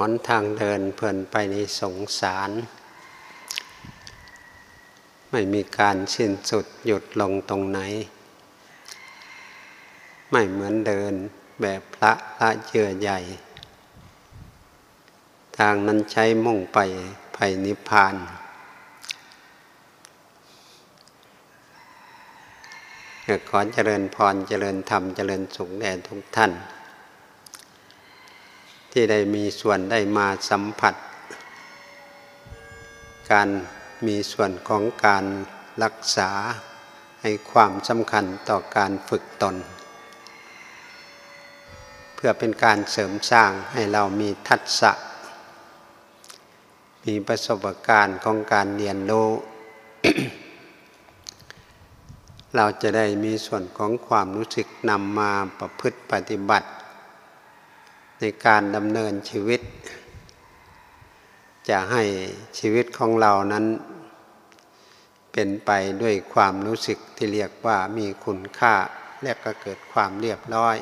หนทางเดินเพลินไปในสงสาร ไม่มีการสิ้นสุดหยุดลงตรงไหน ไม่เหมือนเดินแบบพระละเยื่อใหญ่ ทางนั้นใช้มุ่งไปไปนิพพาน ขอเจริญพรเจริญธรรมเจริญสุขแด่ทุกท่าน ที่ได้มีส่วนได้มาสัมผัส การมีส่วนของการรักษาให้ความสำคัญต่อการฝึกตน เพื่อเป็นการเสริมสร้างให้เรามีทักษะ มีประสบการณ์ของการเรียนรู้เราจะได้มีส่วนของความรู้สึกนำมาประพฤติปฏิบัติ ในการดำเนินชีวิต จะให้ชีวิตของเรานั้น เป็นไปด้วยความรู้สึกที่เรียกว่ามีคุณค่าและก็เกิดความเรียบร้อย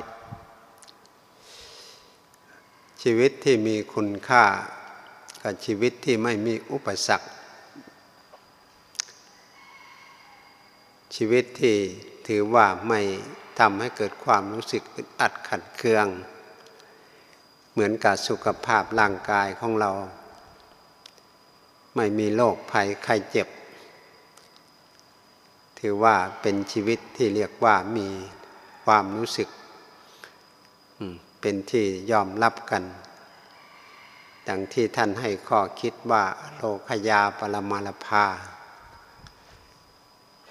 ชีวิตที่มีคุณค่า กับชีวิตที่ไม่มีอุปสรรค ชีวิตที่ถือว่าไม่ทำให้เกิดความรู้สึกอึดอัดขัดเคือง เหมือนกับสุขภาพร่างกายของเรา ไม่มีโรคภัยไข้เจ็บ ถือว่าเป็นชีวิตที่เรียกว่ามีความรู้สึก เป็นที่ยอมรับกัน ดังที่ท่านให้ข้อคิดว่าโลคยาปรมาลภา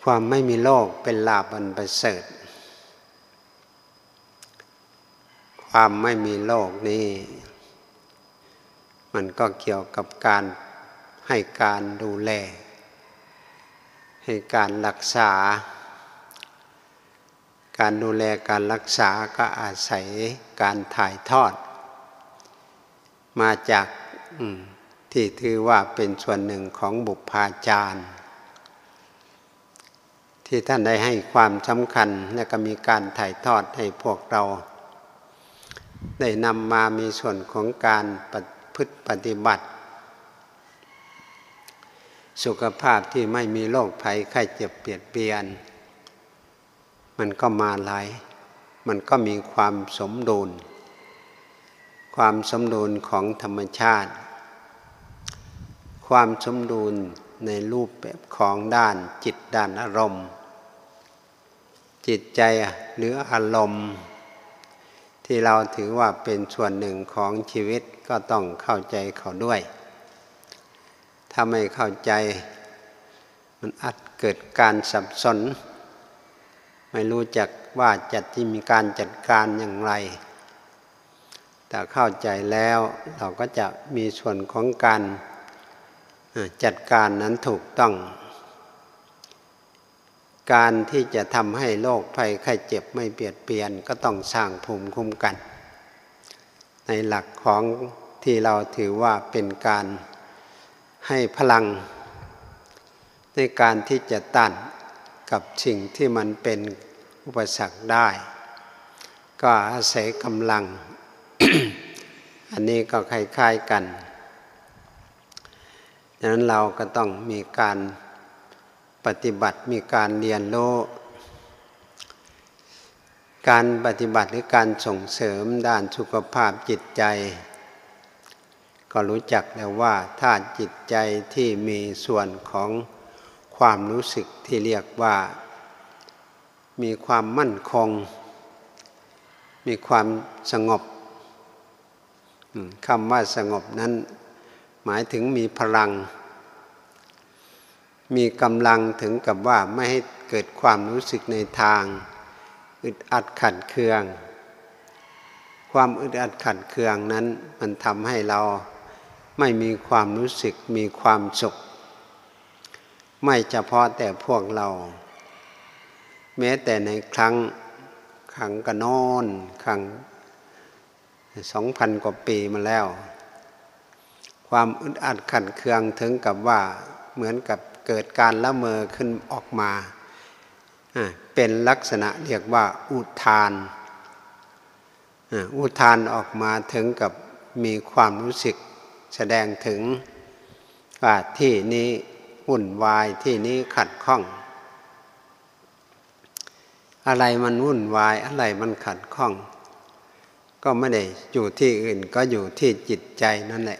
ความไม่มีโลกเป็นลาบันประเสริฐ ความไม่มีโลกนี้ มันก็เกี่ยวกับการให้การดูแล ให้การรักษา การดูแลการรักษาก็อาศัยการถ่ายทอด มาจากที่ถือว่าเป็นส่วนหนึ่งของบุพาจารย์ที่ท่านได้ให้ความสำคัญและก็มีการถ่ายทอดให้พวกเรา ได้นำมามีส่วนของการพฤติปฏิบัติ สุขภาพที่ไม่มีโรคภัยไข้เจ็บเปียดเปียน มันก็มาหลาย มันก็มีความสมดุล ความสมดุลของธรรมชาติ ความสมดุลในรูปแบบของด้านจิตด้านอารมณ์ จิตใจหรืออารมณ์ ที่เราถือว่าเป็นส่วนหนึ่งของชีวิตก็ต้องเข้าใจเขาด้วย ถ้าไม่เข้าใจ มันอาจเกิดการสับสน ไม่รู้จักว่าจะที่มีการจัดการอย่างไร แต่เข้าใจแล้วเราก็จะมีส่วนของการจัดการนั้นถูกต้อง การที่จะทำให้โรคภัยไข้เจ็บไม่เปลี่ยนเปลี่ยนก็ต้องสร้างภูมิคุ้มกัน ในหลักของที่เราถือว่าเป็นการให้พลัง ในการที่จะต้านกับสิ่งที่มันเป็นอุปสรรคได้ ก็อาศัยกำลัง อันนี้ก็คล้ายๆกันดังนั้นเราก็ต้องมีการ ปฏิบัติมีการเรียนรู้ การปฏิบัติหรือการส่งเสริมด้านสุขภาพจิตใจ ก็รู้จักแล้วว่าถ้าจิตใจที่มีส่วนของความรู้สึกที่เรียกว่า มีความมั่นคง มีความสงบคำว่าสงบนั้น หมายถึงมีพลัง มีกำลังถึงกับว่าไม่ให้เกิดความรู้สึกในทางอึดอัดขัดเคือง ความอึดอัดขัดเคืองนั้นมันทำให้เราไม่มีความรู้สึกมีความสุข ไม่เฉพาะแต่พวกเรา แม้แต่ในครั้งขังกระนอนขังสองพันกว่าปีมาแล้ว ความอึดอัดขัดเคืองถึงกับว่าเหมือนกับ เกิดการละเมอขึ้นออกมา เป็นลักษณะเรียกว่าอุทาน อุทานออกมาถึงกับมีความรู้สึกแสดงถึงว่าที่นี้วุ่นวายที่นี้ขัดข้อง อะไรมันวุ่นวายอะไรมันขัดข้อง ก็ไม่ได้อยู่ที่อื่นก็อยู่ที่จิตใจนั่นแหละ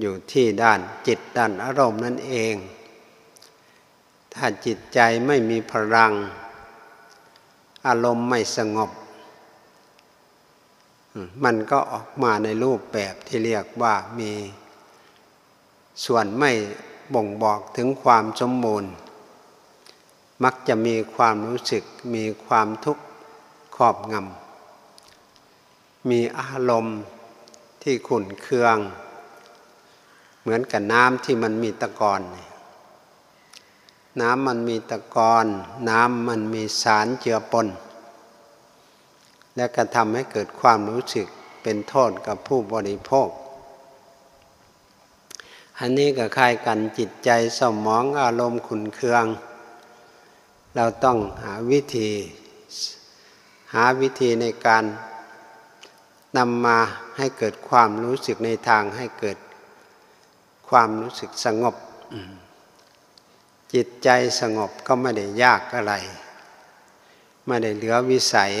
อยู่ที่ด้านจิตด้านอารมณ์นั่นเอง ถ้าจิตใจไม่มีพลัง อารมณ์ไม่สงบ มันก็ออกมาในรูปแบบที่เรียกว่ามีส่วนไม่บ่งบอกถึงความสมบูรณ์ มักจะมีความรู้สึก มีความทุกข์ครอบงำ มีอารมณ์ที่ขุ่นเคือง เหมือนกับน้ำที่มันมีตะกอน น้ำมันมีตะกอนน้ำมันมีสารเจือปน และกระทำให้เกิดความรู้สึกเป็นโทษกับผู้บริโภค อันนี้ก็คล้ายกันจิตใจสมองอารมณ์ขุนเคือง เราต้องหาวิธี หาวิธีในการนำมาให้เกิดความรู้สึกในทางให้เกิดความรู้สึกสงบ จิตใจสงบก็ไม่ได้ยากอะไร ไม่ได้เหลือวิสัย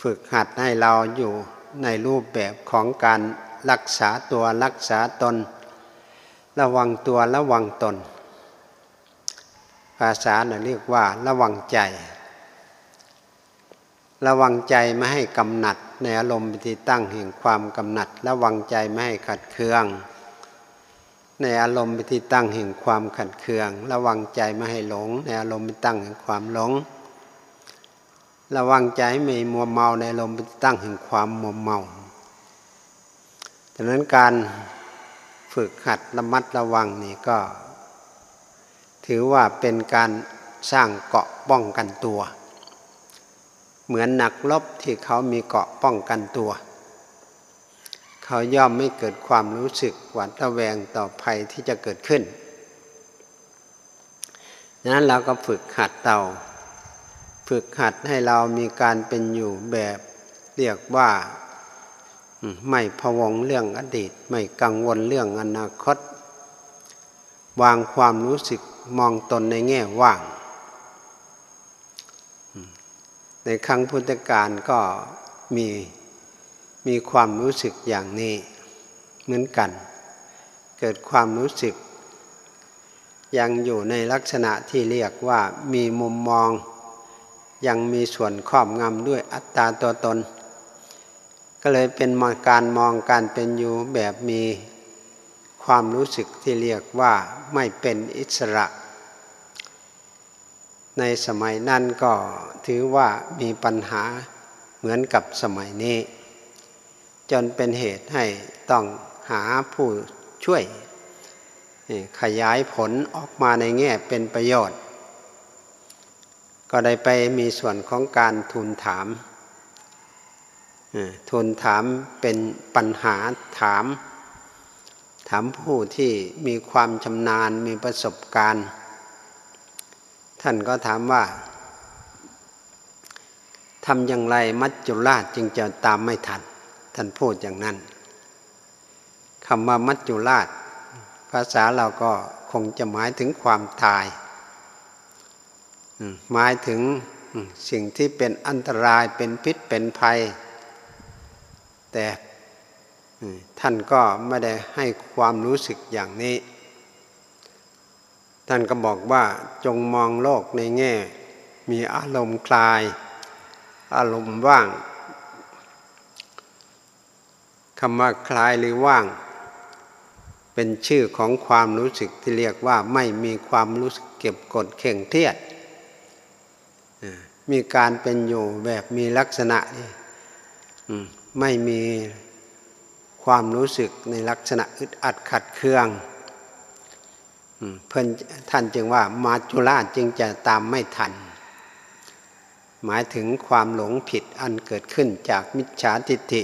ฝึกหัดให้เราอยู่ในรูปแบบของการรักษาตัวรักษาตน ระวังตัวระวังตน ภาษาเรียกว่าระวังใจ ระวังใจไม่ให้กำหนัดในอารมณ์ที่ตั้งแห่งความกำหนัด ระวังใจไม่ให้ขัดเคือง ในอารมณ์ที่ตั้งแห่งความขัดเคือง ระวังใจไม่ให้หลง ในอารมณ์ที่ตั้งแห่งความหลง ระวังใจไม่มัวเมาในอารมณ์ที่ตั้งแห่งความมัวเมาดังนั้นการฝึกหัดระมัดระวังนี่ก็ ถือว่าเป็นการสร้างเกาะป้องกันตัว เหมือนนักลบที่เขามีเกาะป้องกันตัว เขาย่อมไม่เกิดความรู้สึกหวาดระแวงต่อภัยที่จะเกิดขึ้นดังนั้นเราก็ฝึกหัดเตาฝึกหัดให้เรามีการเป็นอยู่แบบเรียกว่าไม่พวงเรื่องอดีต ไม่กังวลเรื่องอนาคต วางความรู้สึกมองตนในแง่ว่าง ในครั้งพุทธกาลก็มี มีความรู้สึกอย่างนี้เหมือนกัน เกิดความรู้สึก ยังอยู่ในลักษณะที่เรียกว่ามีมุมมอง ยังมีส่วนครอบงำด้วยอัตตาตัวตน ก็เลยเป็นมาการมองการเป็นอยู่แบบมีความรู้สึกที่เรียกว่าไม่เป็นอิสระ ในสมัยนั้นก็ถือว่ามีปัญหาเหมือนกับสมัยนี้ จนเป็นเหตุให้ต้องหาผู้ช่วยขยายผลออกมาในแง่เป็นประโยชน์ ก็ได้ไปมีส่วนของการทูลถามทูลถามเป็นปัญหาถาม ถามผู้ที่มีความชำนาญมีประสบการณ์ ท่านก็ถามว่าทำอย่างไรมัจจุราชจึงจะตามไม่ทัน ท่านพูดอย่างนั้นคำว่ามัจจุราช ภาษาเราก็คงจะหมายถึงความตาย หมายถึงสิ่งที่เป็นอันตรายเป็นพิษเป็นภัย แต่ท่านก็ไม่ได้ให้ความรู้สึกอย่างนี้ ท่านก็บอกว่าจงมองโลกในแง่ มีอารมณ์คลาย อารมณ์ว่าง คำว่าคลายหรือว่าง เป็นชื่อของความรู้สึกที่เรียกว่าไม่มีความรู้สึกเก็บกดเข่งเทียด มีการเป็นอยู่แบบมีลักษณะนี่ไม่มีความรู้สึกในลักษณะอึดอัดขัดเคืองเพื่อนท่านจึงว่ามาจุราชจึงจะตามไม่ทัน หมายถึงความหลงผิดอันเกิดขึ้นจากมิจฉาทิฏฐิ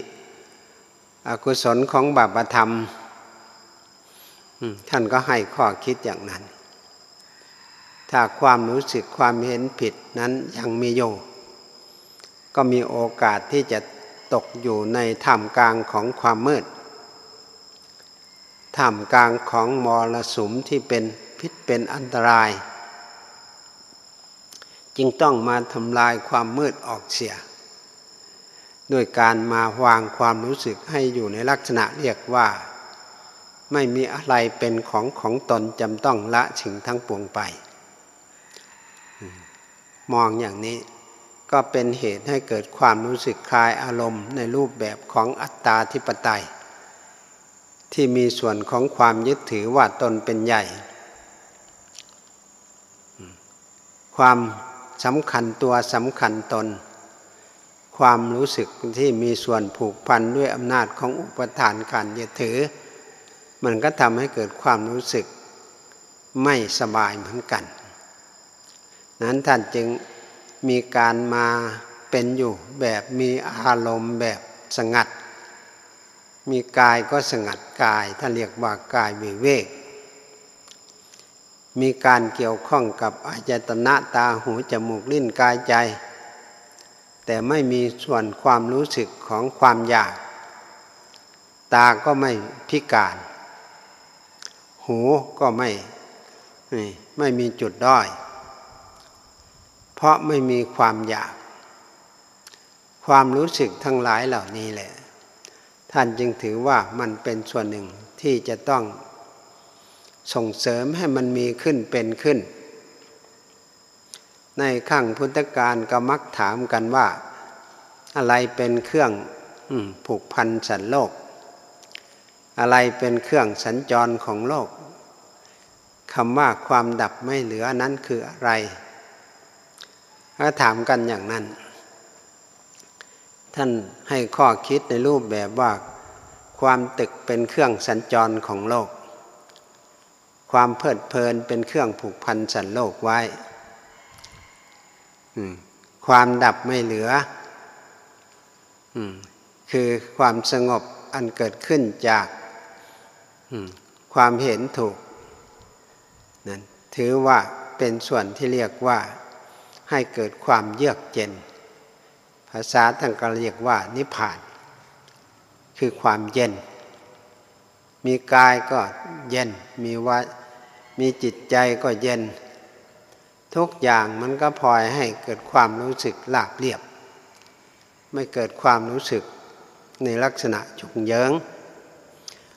อกุศลของบาปธรรม ท่านก็ให้ข้อคิดอย่างนั้น ถ้าความรู้สึกความเห็นผิดนั้นยังมีอยู่ ก็มีโอกาสที่จะตกอยู่ในท่ามกลางของความมืดท่ามกลางของมรสุมที่เป็นพิษเป็นอันตราย จึงต้องมาทำลายความมืดออกเสีย ด้วยการมาวางความรู้สึกให้อยู่ในลักษณะเรียกว่า ไม่มีอะไรเป็นของของตนจำต้องละชิงทั้งปวงไป มองอย่างนี้ก็เป็นเหตุให้เกิดความรู้สึกคลายอารมณ์ในรูปแบบของอัตตาธิปไตย ที่มีส่วนของความยึดถือว่าตนเป็นใหญ่ ความสำคัญตัวสำคัญตน ความรู้สึกที่มีส่วนผูกพันด้วยอำนาจของอุปทานการยึดถือ มันก็ทำให้เกิดความรู้สึกไม่สบายเหมือนกัน นั้นท่านจึงมีการมาเป็นอยู่แบบมีอารมณ์แบบสงัด มีกายก็สงัดกาย ถ้าเรียกว่ากายวิเวก มีการเกี่ยวข้องกับอายตนะตาหูจมูกลิ้นกายใจ แต่ไม่มีส่วนความรู้สึกของความอยาก ตาก็ไม่พิการ หูก็ไม่ไม่มีจุดด้อย เพราะไม่มีความอยาก ความรู้สึกทั้งหลายเหล่านี้แหละ ท่านจึงถือว่ามันเป็นส่วนหนึ่งที่จะต้องส่งเสริมให้มันมีขึ้นเป็นขึ้น ในขั้งพุทธการก็มักถามกันว่า อะไรเป็นเครื่องผูกพันสันโลก อะไรเป็นเครื่องสัญจรของโลกคำว่าความดับไม่เหลือนั้นคืออะไรถ้าถามกันอย่างนั้น ท่านให้ข้อคิดในรูปแบบว่า ความตึกเป็นเครื่องสัญจรของโลก ความเพลิดเพลินเป็นเครื่องผูกพันสันโลกไว้ ความดับไม่เหลือคือความสงบอันเกิดขึ้นจากความเห็นถูกนั้นถือว่าเป็นส่วนที่เรียกว่าให้เกิดความเยือกเย็น ภาษาท่านก็เรียกว่านิพพาน คือความเย็น มีกายก็เย็น มีว่ามีจิตใจก็เย็น ทุกอย่างมันก็พลอยให้เกิดความรู้สึกลาบเรียบ ไม่เกิดความรู้สึกในลักษณะจุกเยิง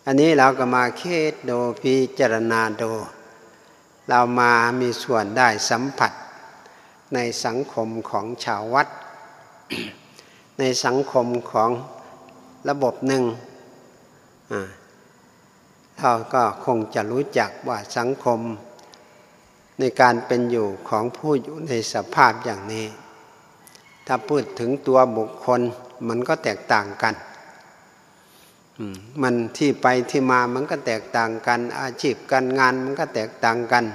อันนี้เราก็มาเคสโดพิจารณาโดเรามามีส่วนได้สัมผัส ในสังคมของชาววัด ในสังคมของระบบหนึ่งเราก็คงจะรู้จักว่าสังคม ในการเป็นอยู่ของผู้อยู่ในสภาพอย่างนี้ ถ้าพูดถึงตัวบุคคลมันก็แตกต่างกัน มันที่ไปที่มามันก็แตกต่างกัน อาชีพการงานมันก็แตกต่างกัน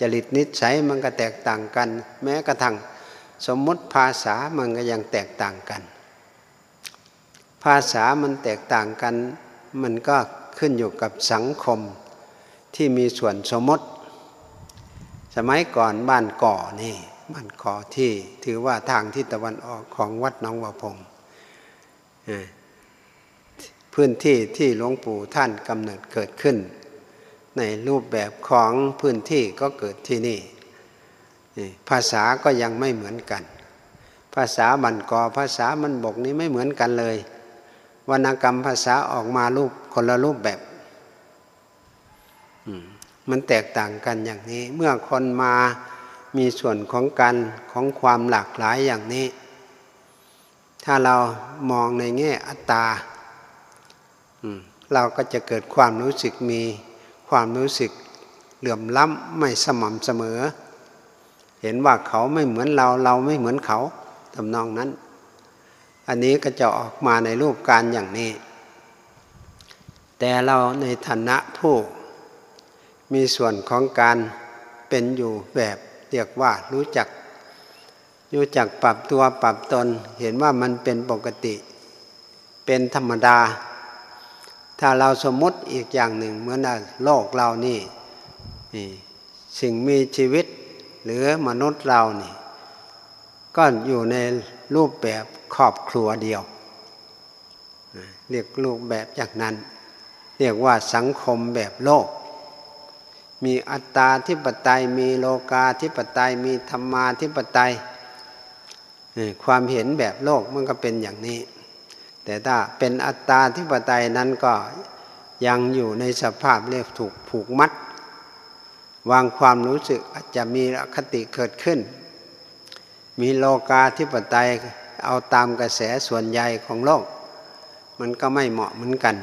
จริตนิสัยมันก็แตกต่างกัน แม้กระทั่งสมมติภาษามันก็ยังแตกต่างกัน ภาษามันแตกต่างกัน มันก็ขึ้นอยู่กับสังคมที่มีส่วนสมมติ สมัยก่อนบ้านก่อนี่บ้านก่อที่ถือว่าทางที่ตะวันออกของวัดน้องวะพงพื้นที่ที่หลวงปู่ท่านกำเนิดเกิดขึ้น ในรูปแบบของพื้นที่ก็เกิดที่นี่ ภาษาก็ยังไม่เหมือนกัน ภาษาบันกอภาษามันบกนี้ไม่เหมือนกันเลยวรรณกรรมภาษาออกมารูปคนละรูปแบบมั มันแตกต่างกันอย่างนี้ เมื่อคนมามีส่วนของกันของความหลากหลายอย่างนี้ ถ้าเรามองในแง่อัตตาเราก็จะเกิดความรู้สึกมีความรู้สึกเหลื่อมล้ำไม่สม่ำเสมอ เห็นว่าเขาไม่เหมือนเราเราไม่เหมือนเขาทำนองนั้น อันนี้ก็จะออกมาในรูปการอย่างนี้ แต่เราในฐานะผู้ มีส่วนของการเป็นอยู่แบบเรียกว่ารู้จัก รู้จักปรับตัวปรับตน เห็นว่ามันเป็นปกติ เป็นธรรมดา ถ้าเราสมมติอีกอย่างหนึ่งเหมือนโลกเรานี่สิ่งมีชีวิตหรือมนุษย์เรานี่ก็อยู่ในรูปแบบครอบครัวเดียว เรียกรูปแบบอย่างนั้น เรียกว่าสังคมแบบโลก มีอัตตาธิปไตย มีโลกาธิปไตย มีธรรมาธิปไตย ความเห็นแบบโลกมันก็เป็นอย่างนี้ แต่ถ้าเป็นอัตตาธิปไตยนั้นก็ยังอยู่ในสภาพเรียกถูกผูกมัด วางความรู้สึกอาจจะมีอคติเกิดขึ้น มีโลกาธิปไตยเอาตามกระแสส่วนใหญ่ของโลก มันก็ไม่เหมาะเหมือนกัน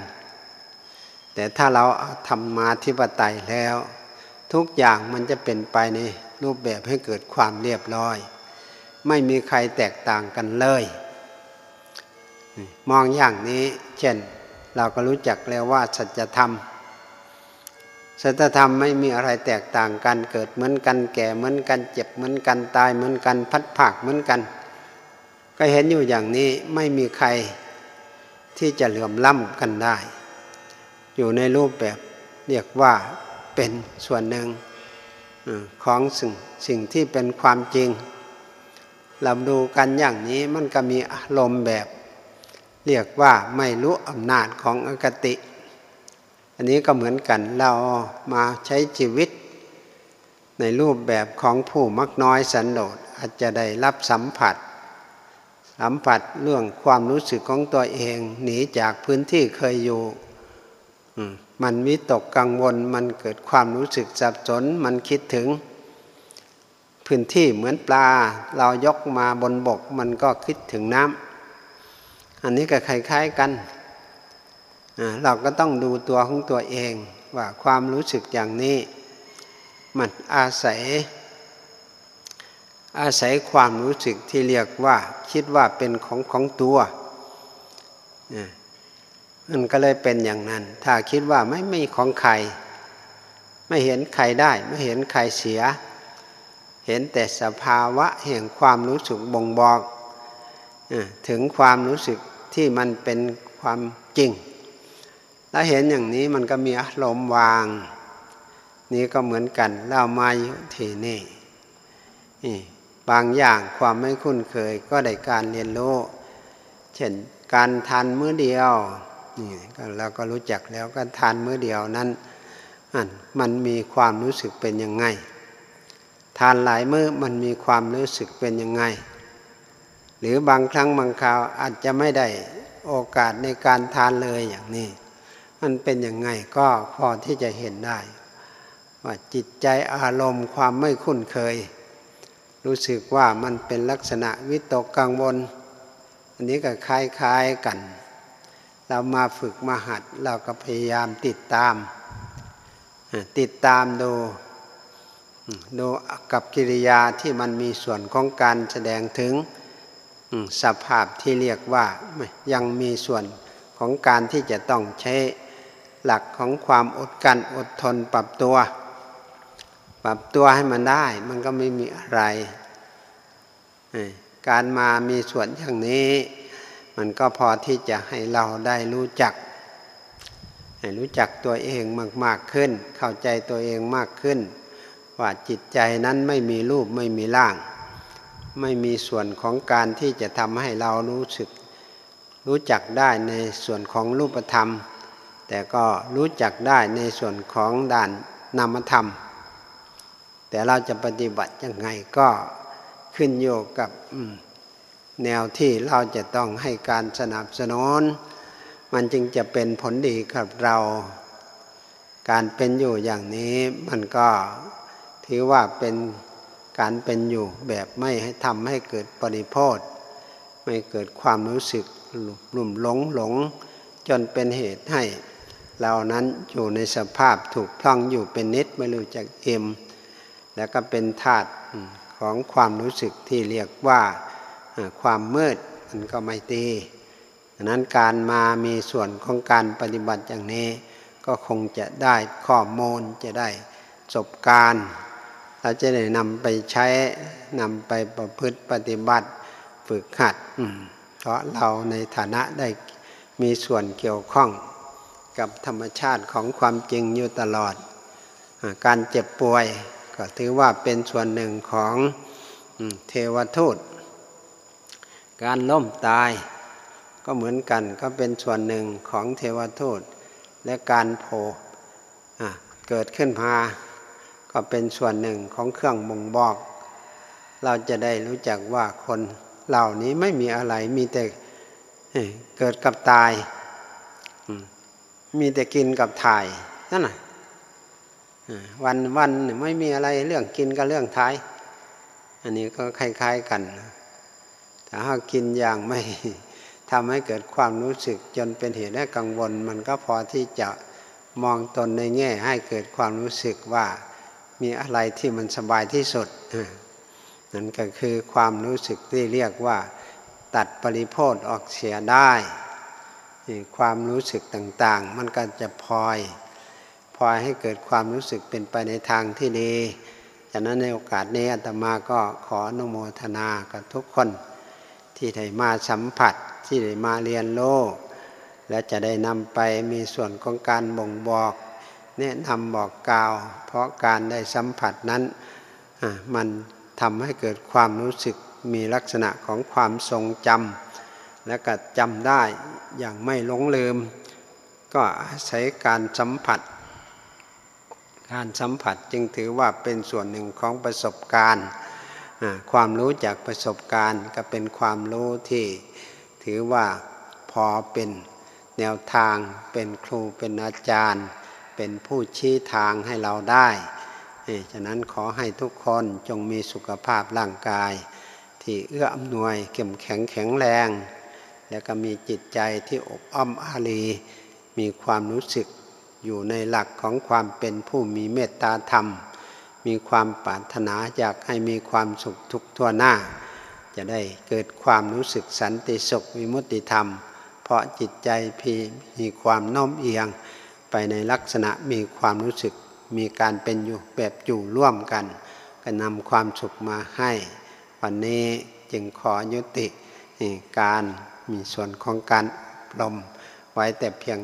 แต่ถ้าเราทำมาธิปไตยแล้ว ทุกอย่างมันจะเป็นไปในรูปแบบให้เกิดความเรียบร้อย ไม่มีใครแตกต่างกันเลย มองอย่างนี้ เช่น เราก็รู้จักแล้วว่าสัจธรรมสัจธรรมไม่มีอะไรแตกต่างกันเกิดเหมือนกัน แก่เหมือนกัน เจ็บเหมือนกันตายเหมือนกัน พัดผากเหมือนกัน ก็เห็นอยู่อย่างนี้ไม่มีใครที่จะเหลื่อมล้ำกันได้ อยู่ในรูปแบบเรียกว่า เป็นส่วนหนึ่งของสิ่งสิ่งที่เป็นความจริงเราดูกันอย่างนี้มันก็มีอารมณ์แบบ เรียกว่าไม่รู้อำนาจของอคติ อันนี้ก็เหมือนกันเรามาใช้ชีวิต ในรูปแบบของผู้มักน้อยสันโดษอาจจะได้รับสัมผัส สัมผัสเรื่องความรู้สึกของตัวเอง หนีจากพื้นที่เคยอยู่ มันวิตกกังวล มันเกิดความรู้สึกสับสน มันคิดถึง พื้นที่เหมือนปลา เรายกมาบนบก มันก็คิดถึงน้ำอันนี้ก็คล้ายๆกัน เราก็ต้องดูตัวของตัวเองว่าความรู้สึกอย่างนี้ มันอาศัย อาศัยความรู้สึกที่เรียกว่า คิดว่าเป็นของของตัว มันก็เลยเป็นอย่างนั้น ถ้าคิดว่าไม่ไม่ของใคร ไม่เห็นใครได้ ไม่เห็นใครเสีย เห็นแต่สภาวะแห่งความรู้สึกบ่งบอกถึงความรู้สึกที่มันเป็นความจริง แล้วเห็นอย่างนี้มันก็มีอารมณ์วาง นี่ก็เหมือนกันเรามาอยู่ที่นี่นี่บางอย่างความไม่คุ้นเคยก็ได้การเรียนรู้ เช่นการทานมื้อเดียว นี่เราก็รู้จักแล้วการทานมื้อเดียวนั้นมันมีความรู้สึกเป็นยังไง ทานหลายมื้อมันมีความรู้สึกเป็นยังไง หรือบางครั้งบางคราวอาจจะไม่ได้โอกาสในการทานเลยอย่างนี้ มันเป็นยังไงก็พอที่จะเห็นได้ ว่าจิตใจอารมณ์ความไม่คุ้นเคย รู้สึกว่ามันเป็นลักษณะวิตกกังวล อันนี้ก็คล้ายๆกัน เรามาฝึกมาหัด เราก็พยายามติดตาม ติดตามดูดูกับกิริยาที่มันมีส่วนของการแสดงถึงสภาพที่เรียกว่ายังมีส่วนของการที่จะต้องใช้หลักของความอดกันอดทนปรับตัว ปรับตัวให้มันได้ มันก็ไม่มีอะไร การมามีส่วนอย่างนี้ มันก็พอที่จะให้เราได้รู้จัก ให้รู้จักตัวเองมาก ๆขึ้น เข้าใจตัวเองมากขึ้น ว่าจิตใจนั้นไม่มีรูปไม่มีร่าง ไม่มีส่วนของการที่จะทำให้เรารู้สึก รู้จักได้ในส่วนของรูปธรรม แต่ก็รู้จักได้ในส่วนของด่านนามธรรม แต่เราจะปฏิบัติยังไงก็ขึ้นโยกกับ แนวที่เราจะต้องให้การสนับสนุนมันจึงจะเป็นผลดีกับเรา การเป็นอยู่อย่างนี้มันก็ถือว่าเป็นการเป็นอยู่แบบไม่ให้ทำให้เกิดปริโภทไม่เกิดความรู้สึกหลุ่มหลงหลง จนเป็นเหตุให้เรานั้นอยู่ในสภาพถูกพล่องอยู่เป็นนิดไม่รู้จักเอ็ม แล้วก็เป็นธาตุของความรู้สึกที่เรียกว่า ความมืดมันก็ไม่ตีดังนั้นการมามีส่วนของการปฏิบัติอย่างนี้ ก็คงจะได้ข้อมูลจะได้จบการณ์เราจะได้นำไปใช้นำไปประพฤติปฏิบัติฝึกหัดเพราะเราในฐานะได้มีส่วนเกี่ยวข้องกับธรรมชาติของความจริงอยู่ตลอด การเจ็บป่วยก็ถือว่าเป็นส่วนหนึ่งของเทวทูต การล้มตายก็เหมือนกันก็เป็นส่วนหนึ่งของเทวทูตและการโผล่เกิดขึ้นมาก็เป็นส่วนหนึ่งของเครื่องบ่งบอก เราจะได้รู้จักว่าคนเหล่านี้ไม่มีอะไรมีแต่เกิดกับตาย มีแต่กินกับถ่ายนั่นน่ะวันวันเนี่ยไม่มีอะไรเรื่องกินกับเรื่องท้าย อันนี้ก็คล้าย ๆกัน ถ้ากินอย่างไม่ทำให้เกิดความรู้สึกจนเป็นเหตุให้กังวล มันก็พอที่จะมองตนในแง่ให้เกิดความรู้สึกว่ามีอะไรที่มันสบายที่สุดนั่นก็คือความรู้สึกที่เรียกว่า ตัดปริโภทออกเสียได้ความรู้สึกต่างๆ มันก็จะพลอยพลอยให้เกิดความรู้สึกเป็นไปในทางที่ดีฉะนั้นในโอกาสนี้อาตมาก็ขออนุโมทนากับทุกคน ที่ได้มาสัมผัสที่ได้มาเรียนรู้และจะได้นำไปมีส่วนของการบ่งบอกแนะนำบอกกล่าว เพราะการได้สัมผัสนั้นมันทำให้เกิดความรู้สึกมีลักษณะของความทรงจำและก็จำได้อย่างไม่หลงลืม ก็อาศัยการสัมผัส การสัมผัสจึงถือว่าเป็นส่วนหนึ่งของประสบการณ์ ความรู้จากประสบการณ์ก็เป็นความรู้ที่ถือว่าพอเป็นแนวทาง เป็นครูเป็นอาจารย์ เป็นผู้ชี้ทางให้เราได้เอ้ยฉะนั้นขอให้ทุกคนจงมีสุขภาพร่างกาย ที่เอื้ออำนวยเข้มแข็งแข็งแรง แล้วก็มีจิตใจที่อบอ้อมอารี มีความรู้สึกอยู่ในหลักของความเป็นผู้มีเมตตาธรรม มีความปรารถนาอยากให้มีความสุขทุกทั่วหน้า จะได้เกิดความรู้สึกสันติสุขวิมุติธรรม เพราะจิตใจพีมีความโน้มเอียง ไปในลักษณะมีความรู้สึกมีการเป็นอยู่แบบอยู่ร่วมกัน ก็นำความสุขมาให้ วันนี้จึงขอยุติการมีส่วนของการอบรมไว้แต่เพียง